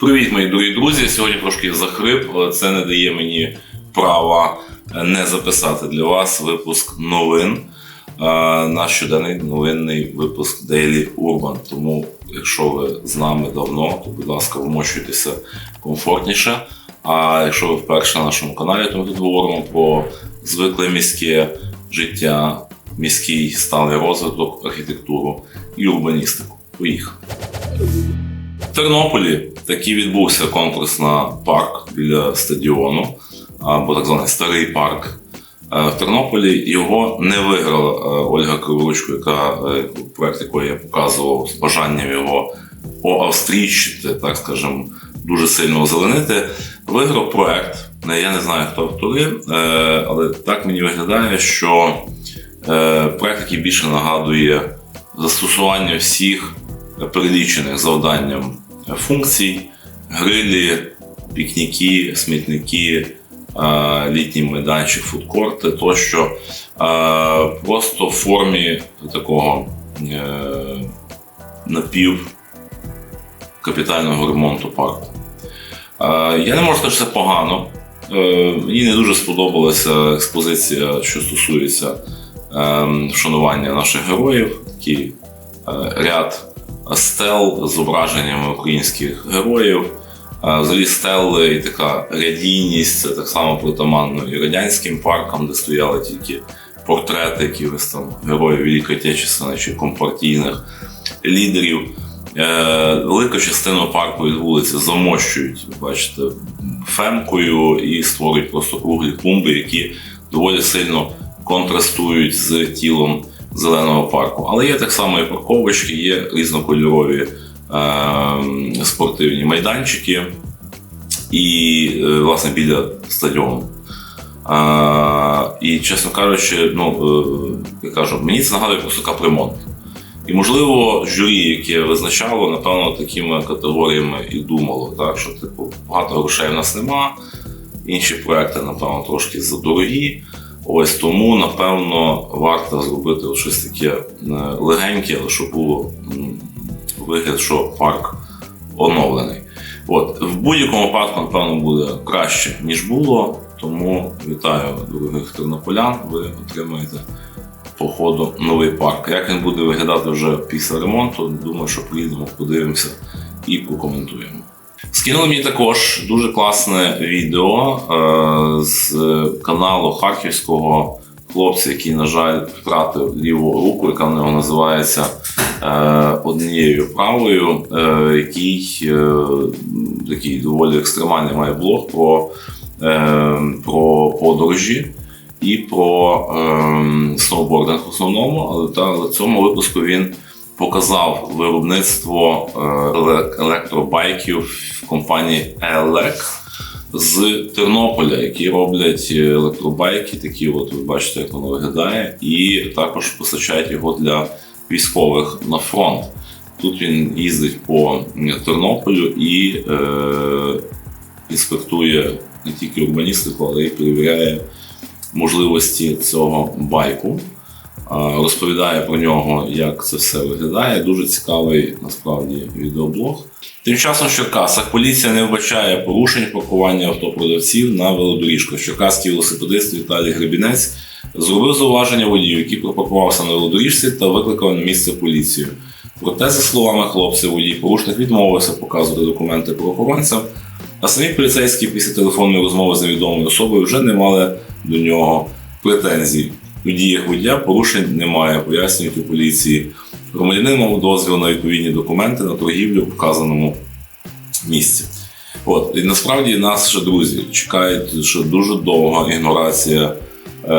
Привіт, мої дорогі друзі. Сьогодні трошки захрип, але це не дає мені права не записати для вас випуск новин. е, Наш щоденний новинний випуск Daily Urban. Тому, якщо ви з нами давно, то будь ласка, вмощуйтеся комфортніше. А якщо ви вперше на нашому каналі, то ми тут говоримо про звикле міське життя, міський сталий розвиток, архітектуру і урбаністику. Поїхали. Тернополі такий відбувся конкурс на парк біля стадіону, або так званий старий парк. Е, В Тернополі його не виграла е, Ольга Криворучко, яка е, проект, який я показував з бажанням його оавстрійщити, так скажемо, дуже сильно озеленити. Виграв проект. Я не знаю, хто автори, але так мені виглядає, що проект, який більше нагадує застосування всіх перелічених завданням функцій, грилі, пікніки, смітники, літній майданчик, фудкорти тощо. Просто в формі такого е, напів капітального ремонту парку. Я не можу сказати, що це погано. Е, Мені не дуже сподобалася експозиція, що стосується е, вшанування наших героїв. Такий е, ряд стел з зображеннями українських героїв. Взагалі стели і така рядійність, це так само притаманно і радянським паркам, де стояли тільки портрети якихось там героїв Великої Отечественної чи компартійних лідерів. Е, Велика частина парку від вулиці замощують, бачите, фемкою і створюють просто круглі клумби, які доволі сильно контрастують з тілом зеленого парку. Але є так само і парковочки, є різнокольорові е, спортивні майданчики і, е, власне, біля стадіону. А, і, чесно кажучи, ну, е, я кажу, мені це нагадує просто капремонт. І, можливо, журі, яке визначало, напевно, такими категоріями і думало, так, що типу, багато грошей в нас нема, інші проекти, напевно, трошки задорогі. Ось тому, напевно, варто зробити щось таке е, легеньке, але щоб було вигляд, що парк оновлений. От, в будь-якому випадку, напевно, буде краще, ніж було. Тому вітаю дорогих тернополян. Ви отримаєте по ходу новий парк. Як він буде виглядати вже після ремонту, думаю, що приїдемо, подивимося і прокоментуємо. Скинули мені також дуже класне відео е, з каналу харківського хлопця, який, на жаль, втратив ліву руку, яка в нього називається е, однією правою, е, який е, такий доволі екстремальний має блог про, е, про подорожі і про е, сноубординг в основному, але та в цьому випуску він показав виробництво е, електробайків компанії ELEC з Тернополя, які роблять електробайки, такі от ви бачите, як воно виглядає, і також постачають його для військових на фронт. Тут він їздить по Тернополю і е, інспектує не тільки урбаністику, але й перевіряє можливості цього байку. Розповідає про нього, як це все виглядає. Дуже цікавий насправді відеоблог. Тим часом в Черкасах поліція не вбачає порушень паркування автопродавців на велодоріжках. Черкаський велосипедист Віталій Гребінець зробив зауваження водію, який припаркувався на велодоріжці та викликав на місце поліцію. Проте, за словами хлопця, водій порушник відмовився показувати документи правоохоронцям, а самі поліцейські після телефонної розмови з невідомою особою вже не мали до нього претензій. У діях водія порушень немає, пояснюють у поліції. Громадянин мав дозвіл на відповідні документи на торгівлю в вказаному місці. От, і насправді нас ще друзі чекають, що дуже довга ігнорація е,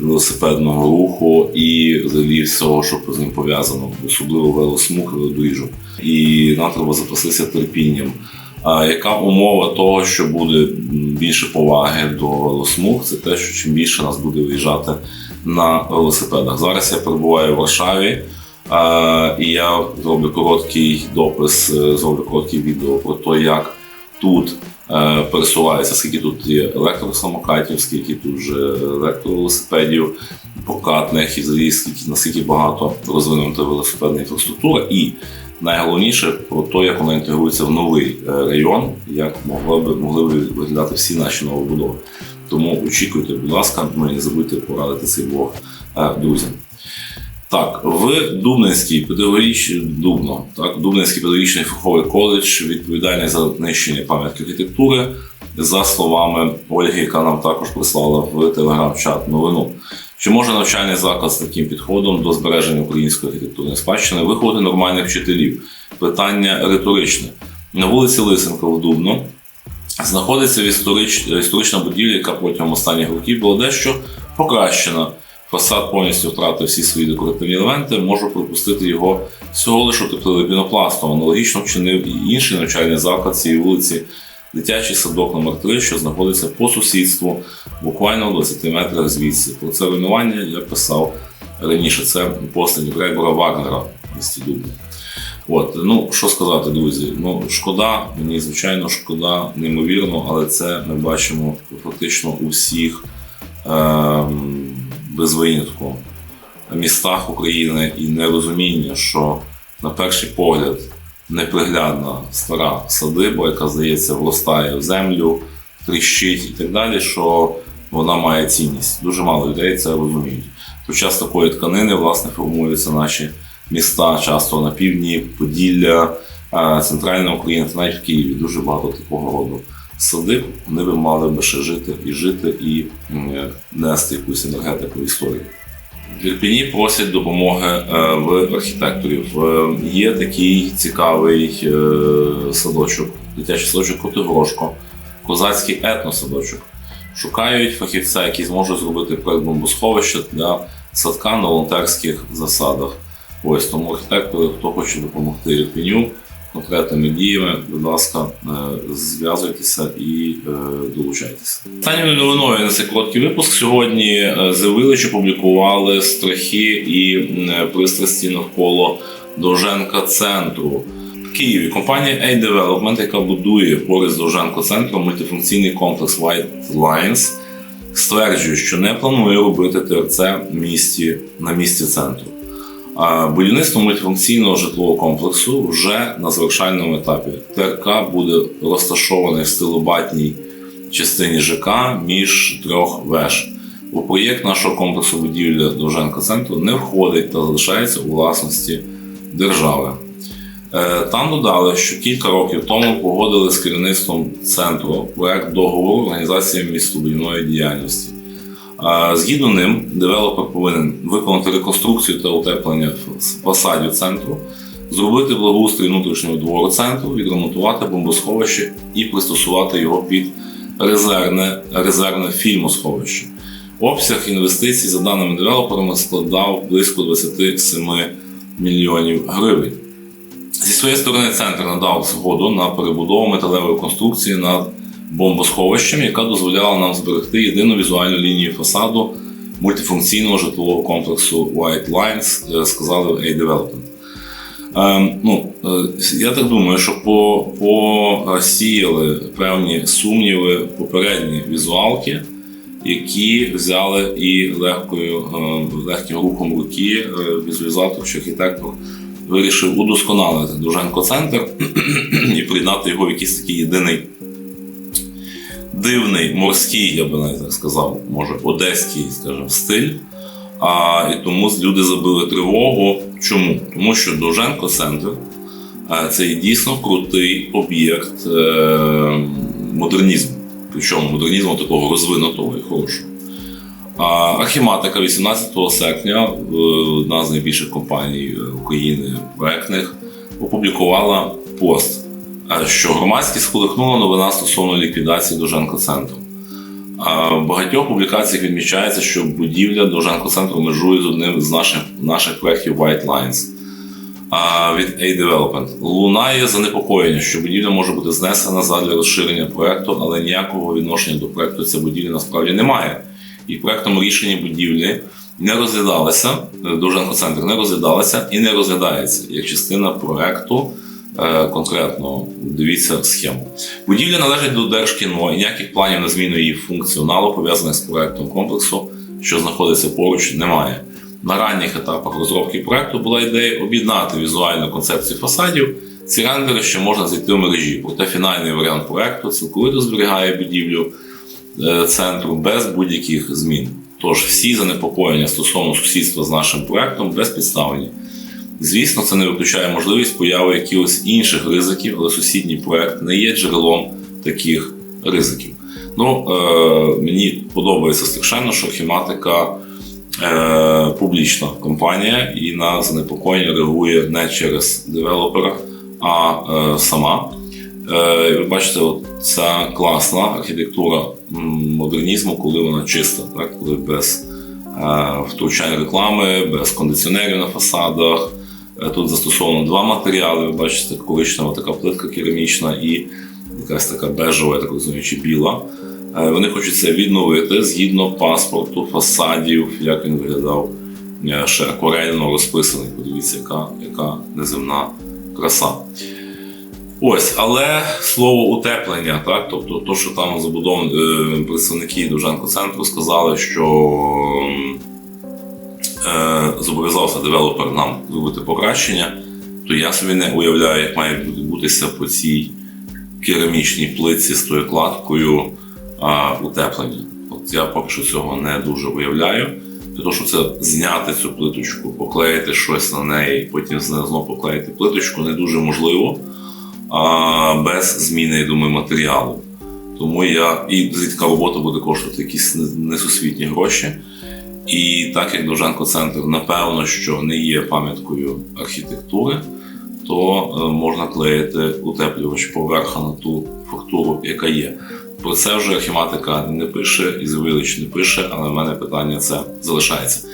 велосипедного руху і взагалі всього, що з ним пов'язано, особливо велосмуг, велодоріжок. І нам треба запастися терпінням. Яка умова того, що буде більше поваги до велосмуг, це те, що чим більше нас буде виїжджати на велосипедах. Зараз я перебуваю в Варшаві, і я зроблю короткий допис, е, зроблю коротке відео про те, як тут е, пересуваються, скільки тут є електросамокатів, скільки тут вже електровелосипедів прокатних і взагалі скільки наскільки багато розвинута велосипедна інфраструктура. Найголовніше про те, як вона інтегрується в новий е, район, як могли б могли б виглядати всі наші новобудови. Тому очікуйте, будь ласка, ну і не забудьте порадити цей блог е, друзям. Так, в Дубненський педагогічний Дубно, так, Дубненський педагогічний фаховий коледж відповідальний за знищення пам'ятки архітектури, за словами Ольги, яка нам також прислала в телеграм-чат новину. Чи може навчальний заклад з таким підходом до збереження української архітектурної спадщини виховати нормальних вчителів? Питання риторичне. На вулиці Лисенка в Дубно знаходиться історич, історична будівля, яка протягом останніх років була дещо покращена. Фасад повністю втратив всі свої декоративні елементи. Можу припустити його всього лише утеплили пінопластом. Аналогічно вчинив і інший навчальний заклад цієї вулиці, дитячий садок номер 3 що знаходиться по сусідству, буквально в 20 метрах звідси. Про це руйнування я писав раніше. Це послані Грегора Вагнера місті Дубно. От, ну що сказати, друзі? Ну, шкода, мені звичайно шкода, неймовірно, але це ми бачимо фактично у всіх ем, без винятку містах України і нерозуміння, що на перший погляд неприглядна стара садиба, яка здається вростає в землю, тріщить і так далі, що вона має цінність. Дуже мало людей це розуміють. Під час такої тканини власне формуються наші міста, часто на півдні, Поділля, е, центральна Україна навіть в Києві. Дуже багато такого роду садиб. Вони би мали би ще жити і жити, і е, нести якусь енергетику в історію. Ірпіні просять допомоги е, в архітекторів. Е, Є такий цікавий е, садочок, дитячий садочок Котигрошко, козацький етносадочок. Шукають фахівця, який зможе зробити проект бомбосховища для садка на волонтерських засадах. Ось тому архітектори, хто хоче допомогти Ірпіню конкретними діями, будь ласка, е, зв'язуйтеся і е, долучайтеся. Останньою новиною на цей короткий випуск сьогодні е, The Village опублікували страхи і пристрасті навколо Довженка центру. Києві компанія A-Development, яка будує поряд з Довженко центром мультифункційний комплекс White Lines, стверджує, що не планує робити ТРЦ місті на місці центру. Будівництво мультифункційного житлового комплексу вже на завершальному етапі. ТРК буде розташований в стилобатній частині ЖК між трьох веж. У проєкт нашого комплексу будівля Довженка центру не входить та залишається у власності держави. Е, Там додали, що кілька років тому погодили з керівництвом центру проект договору організації містобудівної діяльності. Згідно ним, девелопер повинен виконати реконструкцію та утеплення фасадів центру, зробити благоустрій внутрішнього двору центру, відремонтувати бомбосховище і пристосувати його під резервне, резервне фільмосховище. Обсяг інвестицій, за даними девелоперами, складав близько 27 мільйонів гривень. Зі своєї сторони, центр надав згоду на перебудову металевої конструкції над бомбосховищем, яка дозволяла нам зберегти єдину візуальну лінію фасаду мультифункційного житлового комплексу White Lines, е, сказали в A-Development. Ем, ну, е, я так думаю, що по, посіяли певні сумніви попередні візуалки, які взяли і легкою, е, легким рухом руки е, візуалізатор чи архітектор вирішив удосконалити Довженко центр і приєднати його в якийсь такий єдиний дивний морський, я би навіть так сказав, може, одеський, скажімо, стиль. А, і тому люди забили тривогу. Чому? Тому що Довженко центр це дійсно крутий об'єкт е, модернізму. Причому модернізму такого розвинутого і хорошого. Архіматика 18 серпня, е, одна з найбільших компаній е, України проектних, опублікувала пост, що громадськість сколихнула новина стосовно ліквідації Довженко центру. В багатьох публікаціях відмічається, що будівля Довженко центру межує з одним з наших, наших проєктів White Lines від A-Development. Лунає занепокоєння, що будівля може бути знесена задля розширення проєкту, але ніякого відношення до проєкту ця будівля насправді немає. І в проєктному рішенні будівлі не розглядалася, Довженко центр не розглядалася і не розглядається як частина проєкту. Е, Конкретно дивіться схему. Будівля належить до Держкіно і ніяких планів на зміну її функціоналу, пов'язаних з проектом комплексу, що знаходиться поруч, немає. на ранніх етапах розробки проекту була ідея об'єднати візуальну концепцію фасадів. Ці рендери ще можна знайти в мережі, проте фінальний варіант проекту цілковито зберігає будівлю е, центру без будь-яких змін. Тож всі занепокоєння стосовно сусідства з нашим проектом безпідставні. Звісно, це не виключає можливість появи якихось інших ризиків, але сусідній проект не є джерелом таких ризиків. Ну, е, мені подобається страшенно, що хіматика е, публічна компанія і на занепокоєння реагує не через девелопера, а е, сама. Е, ви бачите, ця класна архітектура модернізму, коли вона чиста, так? коли без е, втручань реклами, без кондиціонерів на фасадах. Е, Тут застосовано два матеріали. Ви бачите, коричнева така плитка керамічна і якась така бежева, так розумію, біла. Е, Вони хочуть це відновити згідно паспорту, фасадів, як він виглядав е, ще акварельно розписаний. Подивіться, яка, яка неземна краса. Ось, але слово утеплення, так, тобто, то, що там забудов... е, представники Довженко центру сказали, що зобов'язався девелопер нам зробити покращення, то я собі не уявляю, як має відбутися по цій керамічній плитці з тою кладкою утеплення. От я поки що цього не дуже уявляю. Того, щоб це зняти цю плиточку, поклеїти щось на неї, потім знову поклеїти плиточку, не дуже можливо а, без зміни, я думаю, матеріалу. Тому я і така робота буде коштувати якісь несусвітні гроші. І так як Довженко центр, напевно, що не є пам'яткою архітектури, то е, можна клеїти утеплювач поверха на ту фактуру, яка є. Про це вже архіматика не пише, і Завилич не пише, але в мене питання це залишається.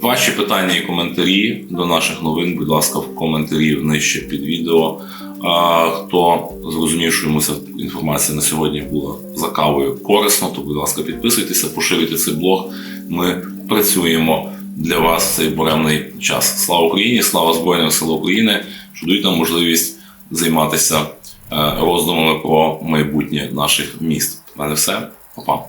Ваші питання і коментарі до наших новин, будь ласка, в коментарі нижче під відео. А, хто зрозумів, що йому ця інформація на сьогодні була за кавою корисно, то, будь ласка, підписуйтеся, поширюйте цей блог. Ми працюємо для вас цей буремний час. Слава Україні! Слава Збройним силам України! що дають нам можливість займатися е, роздумами про майбутнє наших міст. У мене все. Па-па.